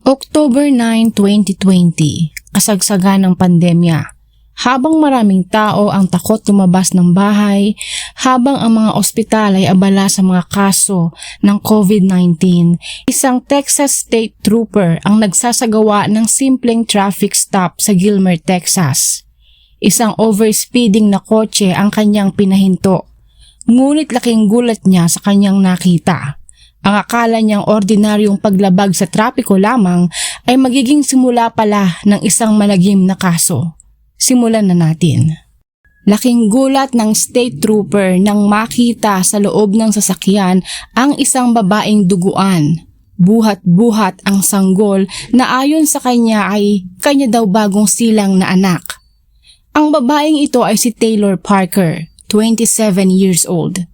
October 9, 2020, kasagsagan ng pandemya. Habang maraming tao ang takot lumabas ng bahay, habang ang mga ospital ay abala sa mga kaso ng COVID-19, isang Texas State Trooper ang nagsasagawa ng simpleng traffic stop sa Gilmer, Texas. Isang overspeeding na kotse ang kanyang pinahinto. Ngunit laking gulat niya sa kanyang nakita. Ang akala niyang ordinaryong paglabag sa trapiko lamang ay magiging simula pala ng isang malagim na kaso. Simulan na natin. Laking gulat ng state trooper nang makita sa loob ng sasakyan ang isang babaeng duguan. Buhat-buhat ang sanggol na ayon sa kanya ay kanya daw bagong silang na anak. Ang babaeng ito ay si Taylor Parker, 27 years old.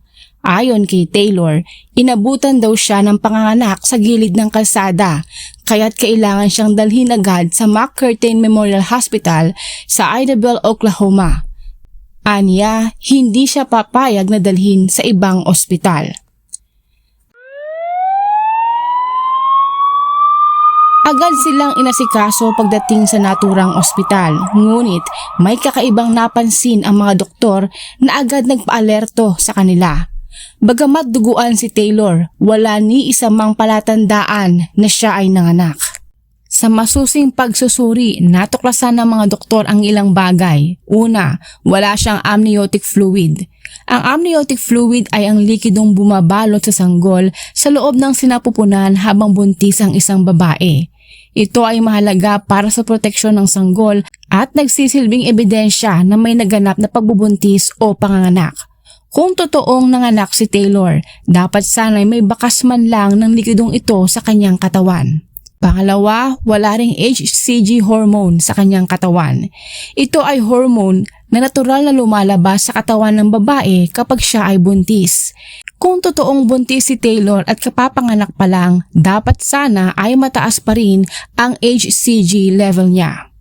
Ayon kay Taylor, inabutan daw siya ng panganganak sa gilid ng kalsada, kaya't kailangan siyang dalhin agad sa McCurtain Memorial Hospital sa Idabel, Oklahoma. Anya, hindi siya papayag na dalhin sa ibang ospital. Agad silang inasikaso pagdating sa naturang ospital, ngunit may kakaibang napansin ang mga doktor na agad nagpaalerto sa kanila. Bagamat duguan si Taylor, wala ni isa mang palatandaan na siya ay nanganak. Sa masusing pagsusuri, natuklasan ng mga doktor ang ilang bagay. Una, wala siyang amniotic fluid. Ang amniotic fluid ay ang likidong bumabalot sa sanggol sa loob ng sinapupunan habang buntis ang isang babae. Ito ay mahalaga para sa proteksyon ng sanggol at nagsisilbing ebidensya na may naganap na pagbubuntis o panganganak. Kung totoong nanganak si Taylor, dapat sana'y may bakas man lang ng likidong ito sa kanyang katawan. Pangalawa, wala ring HCG hormone sa kanyang katawan. Ito ay hormone na natural na lumalabas sa katawan ng babae kapag siya ay buntis. Kung totoong buntis si Taylor at kapapanganak pa lang, dapat sana ay mataas pa rin ang HCG level niya.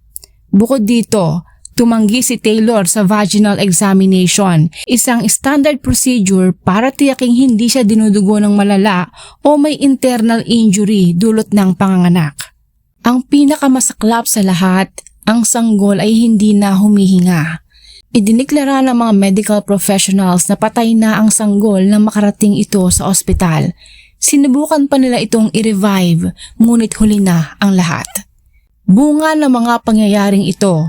Bukod dito, tumanggi si Taylor sa vaginal examination, isang standard procedure para tiyaking hindi siya dinudugo ng malala o may internal injury dulot ng panganganak. Ang pinakamasaklap sa lahat, ang sanggol ay hindi na humihinga. Idiniklara ng mga medical professionals na patay na ang sanggol na makarating ito sa ospital. Sinubukan pa nila itong i-revive, ngunit huli na ang lahat. Bunga ng mga pangyayaring ito,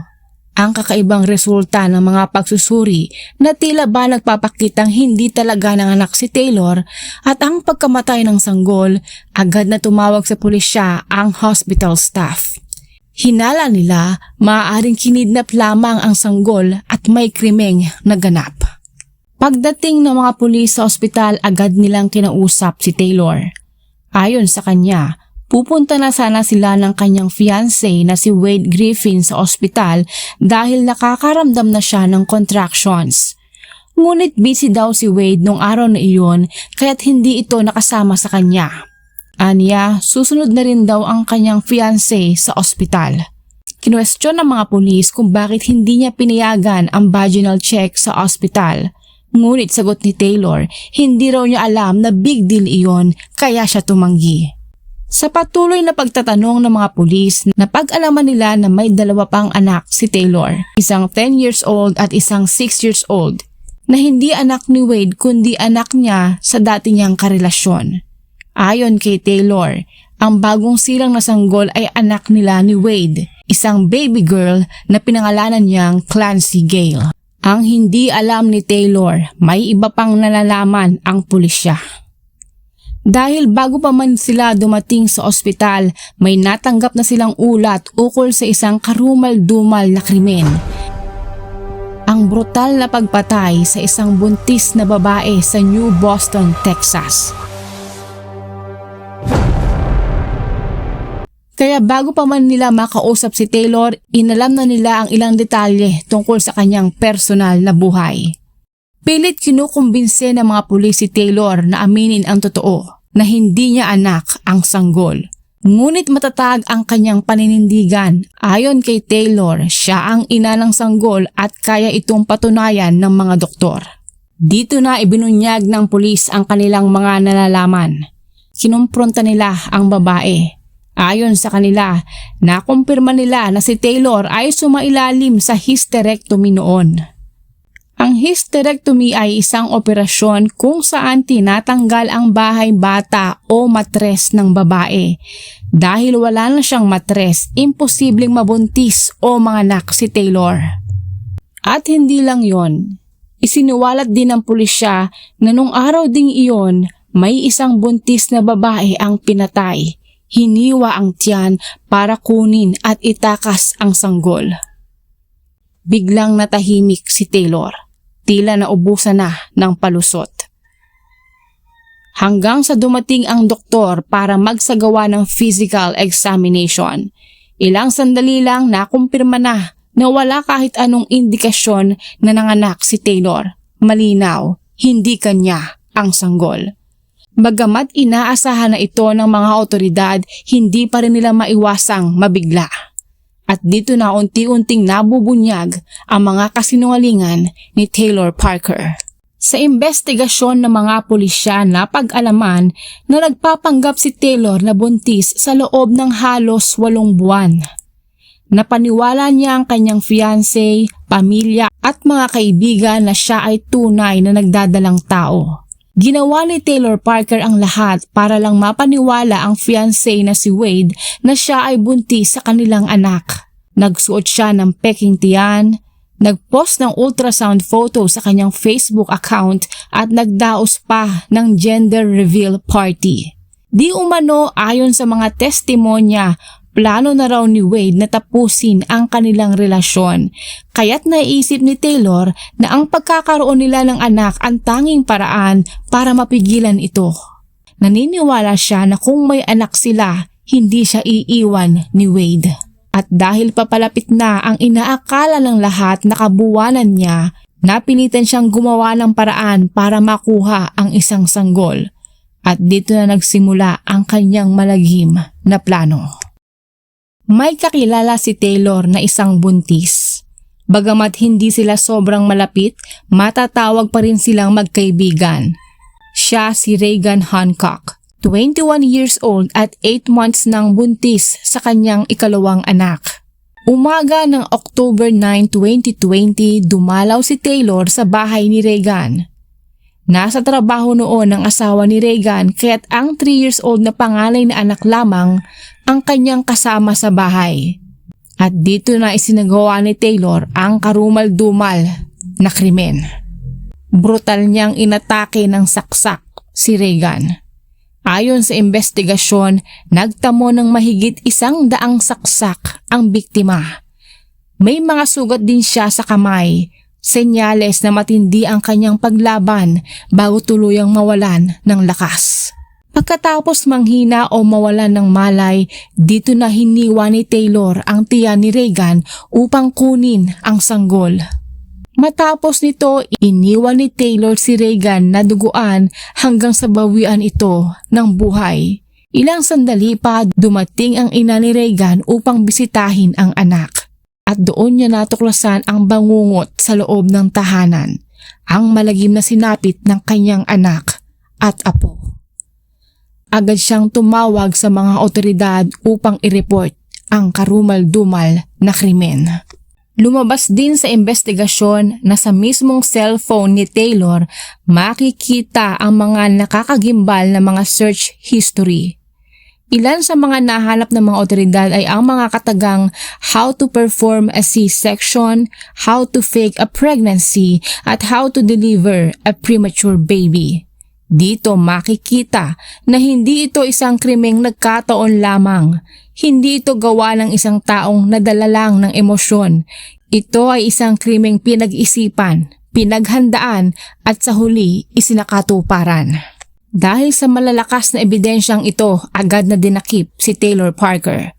ang kakaibang resulta ng mga pagsusuri na tila ba nagpapakitang hindi talaga nanganak si Taylor at ang pagkamatay ng sanggol, agad na tumawag sa pulisya ang hospital staff. Hinala nila maaaring kinidnap lamang ang sanggol at may krimeng naganap. Pagdating ng mga pulis sa ospital agad nilang kinausap si Taylor. Ayon sa kanya, pupunta na sana sila ng kanyang fiancé na si Wade Griffin sa ospital dahil nakakaramdam na siya ng contractions. Ngunit busy daw si Wade nung araw na iyon kaya't hindi ito nakasama sa kanya. Anya, susunod na rin daw ang kanyang fiancé sa ospital. Kinwestiyon ng mga pulis kung bakit hindi niya pinayagan ang vaginal check sa ospital. Ngunit sagot ni Taylor, hindi raw niya alam na big deal iyon kaya siya tumanggi. Sa patuloy na pagtatanong ng mga pulis, napag-alaman nila na may dalawa pang anak si Taylor, isang 10 years old at isang 6 years old, na hindi anak ni Wade kundi anak niya sa dati niyang karelasyon. Ayon kay Taylor, ang bagong silang na sanggol ay anak nila ni Wade, isang baby girl na pinangalanan niyang Clancy Gale. Ang hindi alam ni Taylor, may iba pang nalalaman ang pulisya. Dahil bago pa man sila dumating sa ospital, may natanggap na silang ulat ukol sa isang karumal-dumal na krimen. Ang brutal na pagpatay sa isang buntis na babae sa New Boston, Texas. Kaya bago pa man nila makausap si Taylor, inalam na nila ang ilang detalye tungkol sa kanyang personal na buhay. Pilit kinukumbinse ng mga pulis si Taylor na aminin ang totoo na hindi niya anak ang sanggol. Ngunit matatag ang kanyang paninindigan. Ayon kay Taylor, siya ang ina ng sanggol at kaya itong patunayan ng mga doktor. Dito na ibinunyag ng pulis ang kanilang mga nalalaman. Kinumpronta nila ang babae Ayon sa kanila, nakumpirma nila na si Taylor ay sumailalim sa hysterectomy noon. Ang hysterectomy ay isang operasyon kung saan tinatanggal ang bahay bata o matres ng babae. Dahil wala na siyang matres, imposibleng mabuntis o manganak si Taylor. At hindi lang yon, isinuwalat din ng pulisya na nung araw ding iyon, may isang buntis na babae ang pinatay hiniwa ang tiyan para kunin at itakas ang sanggol. Biglang natahimik si Taylor, tila naubusan na ng palusot. Hanggang sa dumating ang doktor para magsagawa ng physical examination. Ilang sandali lang nakumpirma na na wala kahit anong indikasyon na nanganak si Taylor. Malinaw, hindi kanya ang sanggol. Bagamat inaasahan na ito ng mga otoridad, hindi pa rin nila maiwasang mabigla. At dito na unti-unting nabubunyag ang mga kasinungalingan ni Taylor Parker. Sa investigasyon ng mga pulisya na pag-alaman na nagpapanggap si Taylor na buntis sa loob ng halos walong buwan. Napaniwala niya ang kanyang fiancé, pamilya at mga kaibigan na siya ay tunay na nagdadalang tao. Ginawa ni Taylor Parker ang lahat para lang mapaniwala ang fiancé na si Wade na siya ay buntis sa kanilang anak. Nagsuot siya ng peking tiyan, nagpost ng ultrasound photo sa kanyang Facebook account at nagdaos pa ng gender reveal party. Di umano ayon sa mga testimonya Plano na raw ni Wade na tapusin ang kanilang relasyon. Kaya't naisip ni Taylor na ang pagkakaroon nila ng anak ang tanging paraan para mapigilan ito. Naniniwala siya na kung may anak sila, hindi siya iiwan ni Wade. At dahil papalapit na ang inaakala ng lahat na kabuwanan niya, napilitan siyang gumawa ng paraan para makuha ang isang sanggol. At dito na nagsimula ang kanyang malagim na plano. May kakilala si Taylor na isang buntis. Bagamat hindi sila sobrang malapit, matatawag pa rin silang magkaibigan. Siya si Reagan Hancock, 21 years old at 8 months nang buntis sa kanyang ikalawang anak. Umaga ng October 9, 2020, dumalaw si Taylor sa bahay ni Reagan. Nasa trabaho noon ang asawa ni Reagan kaya't ang 3 years old na pangalay na anak lamang ang kanyang kasama sa bahay. At dito na isinagawa ni Taylor ang karumal-dumal na krimen. Brutal niyang inatake ng saksak si Reagan. Ayon sa investigasyon, nagtamo ng mahigit isang daang saksak ang biktima. May mga sugat din siya sa kamay, senyales na matindi ang kanyang paglaban bago tuluyang mawalan ng lakas. Pagkatapos manghina o mawalan ng malay, dito na hiniwa ni Taylor ang tiyan ni Reagan upang kunin ang sanggol. Matapos nito, iniwan ni Taylor si Reagan na duguan hanggang sa bawian ito ng buhay. Ilang sandali pa dumating ang ina ni Reagan upang bisitahin ang anak. At doon niya natuklasan ang bangungot sa loob ng tahanan, ang malagim na sinapit ng kanyang anak at apo. Agad siyang tumawag sa mga otoridad upang i-report ang karumal-dumal na krimen. Lumabas din sa investigasyon na sa mismong cellphone ni Taylor makikita ang mga nakakagimbal na mga search history. Ilan sa mga nahanap ng mga otoridad ay ang mga katagang how to perform a C-section, how to fake a pregnancy, at how to deliver a premature baby. Dito makikita na hindi ito isang krimeng nagkataon lamang. Hindi ito gawa ng isang taong nadala lang ng emosyon. Ito ay isang krimeng pinag-isipan, pinaghandaan at sa huli isinakatuparan. Dahil sa malalakas na ebidensyang ito, agad na dinakip si Taylor Parker.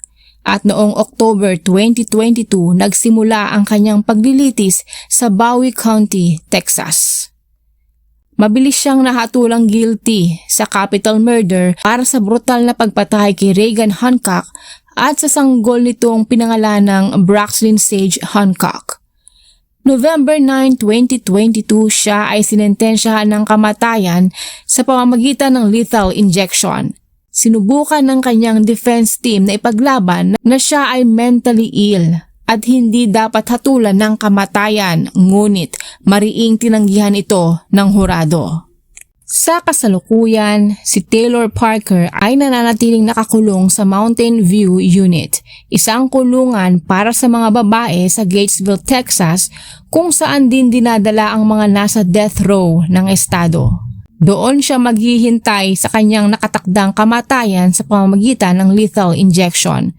At noong October 2022, nagsimula ang kanyang paglilitis sa Bowie County, Texas. Mabilis siyang nahatulang guilty sa capital murder para sa brutal na pagpatay kay Reagan Hancock at sa sanggol nitong pinangalan ng Braxlin Sage Hancock. November 9, 2022 siya ay sinentensyahan ng kamatayan sa pamamagitan ng lethal injection. Sinubukan ng kanyang defense team na ipaglaban na siya ay mentally ill at hindi dapat hatulan ng kamatayan ngunit mariing tinanggihan ito ng hurado. Sa kasalukuyan, si Taylor Parker ay nananatiling nakakulong sa Mountain View Unit, isang kulungan para sa mga babae sa Gatesville, Texas kung saan din dinadala ang mga nasa death row ng estado. Doon siya maghihintay sa kanyang nakatakdang kamatayan sa pamamagitan ng lethal injection.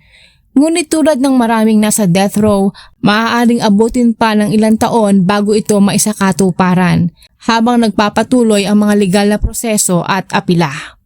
Ngunit tulad ng maraming nasa death row, maaaring abutin pa ng ilang taon bago ito maisakatuparan habang nagpapatuloy ang mga legal na proseso at apila.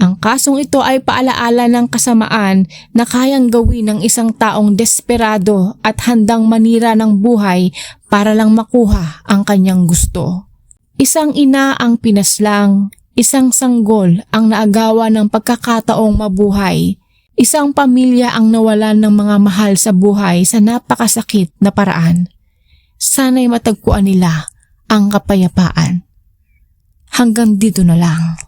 Ang kasong ito ay paalaala ng kasamaan na kayang gawin ng isang taong desperado at handang manira ng buhay para lang makuha ang kanyang gusto. Isang ina ang pinaslang, isang sanggol ang naagawa ng pagkakataong mabuhay, isang pamilya ang nawalan ng mga mahal sa buhay sa napakasakit na paraan. Sana'y matagpuan nila ang kapayapaan. Hanggang dito na lang.